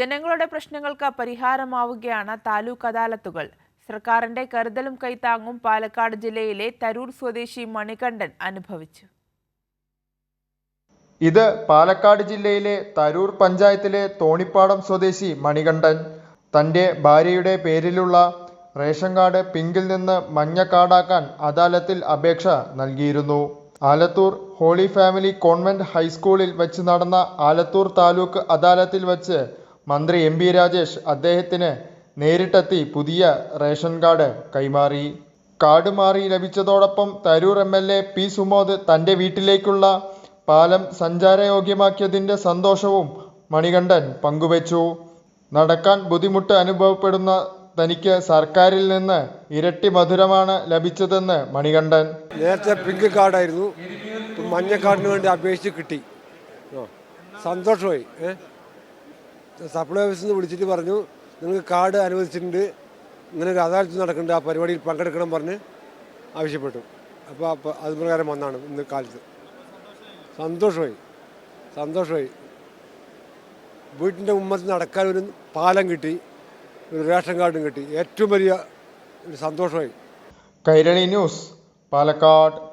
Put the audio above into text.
ജനങ്ങളുടെ പ്രശ്നങ്ങൾക്ക് പരിഹാരമാവുകയാണ് താലൂക്ക് അദാലത്തുകൾ. സർക്കാരിന്റെ കരുതലും കൈത്താങ്ങും പാലക്കാട് ജില്ലയിലെ തരൂർ സ്വദേശി മണികണ്ഠൻ അനുഭവിച്ചു. ഇത് പാലക്കാട് ജില്ലയിലെ തരൂർ പഞ്ചായത്തിലെ തോണിപ്പാടം സ്വദേശി മണികണ്ഠൻ. തന്റെ ഭാര്യയുടെ പേരിലുള്ള റേഷൻ കാർഡ് പിങ്കിൽ നിന്ന് മഞ്ഞ കാർഡാക്കാൻ അദാലത്തിൽ അപേക്ഷ നൽകിയിരുന്നു. ആലത്തൂർ ഹോളി ഫാമിലി കോൺവെന്റ് ഹൈസ്കൂളിൽ വെച്ച് നടന്ന ആലത്തൂർ താലൂക്ക് അദാലത്തിൽ വച്ച് മന്ത്രി എം പി രാജേഷ് അദ്ദേഹത്തിന് നേരിട്ടെത്തി പുതിയ റേഷൻ കാർഡ് കൈമാറി. കാർഡ് മാറി ലഭിച്ചതോടൊപ്പം Tarur M L A P Sumod തന്റെ വീട്ടിലേക്കുള്ള പാലം സഞ്ചാരയോഗ്യമാക്കിയതിന്റെ സന്തോഷവും മണികണ്ഠൻ പങ്കുവച്ചു. നടക്കാൻ ബുദ്ധിമുട്ട് അനുഭവപ്പെടുന്ന തനിക്ക് സർക്കാരിൽ നിന്ന് ഇരട്ടി മധുരമാണ് ലഭിച്ചതെന്ന് മണികണ്ഠൻ. നേരത്തെ പിങ്ക് കാർഡായിരുന്നു. മഞ്ഞ കാർഡിന് വേണ്ടി അപേക്ഷിച്ച് കിട്ടി. സന്തോഷമായി സപ്ലൈ ഓഫീസിൽ നിന്ന് വിളിച്ചിട്ട് പറഞ്ഞു നിങ്ങൾക്ക് കാർഡ് അനുവദിച്ചിട്ടുണ്ട്. ഇങ്ങനെ ഒരു അദാലത്ത് നടക്കുന്നുണ്ട്. ആ പരിപാടിയിൽ പങ്കെടുക്കണം പറഞ്ഞ് ആവശ്യപ്പെട്ടു. അപ്പോൾ അപ്പോൾ അത് പ്രകാരം വന്നാണ് ഇന്ന് കാലത്ത്. സന്തോഷമായി. സന്തോഷമായി. വീട്ടിന്റെ ഉമ്മത്ത് നടക്കാൻ ഒരു പാലം കിട്ടി. ഒരു റേഷൻ കാർഡും കിട്ടി. ഏറ്റവും വലിയ ഒരു സന്തോഷമായി. കൈരളി ന്യൂസ് പാലക്കാട്.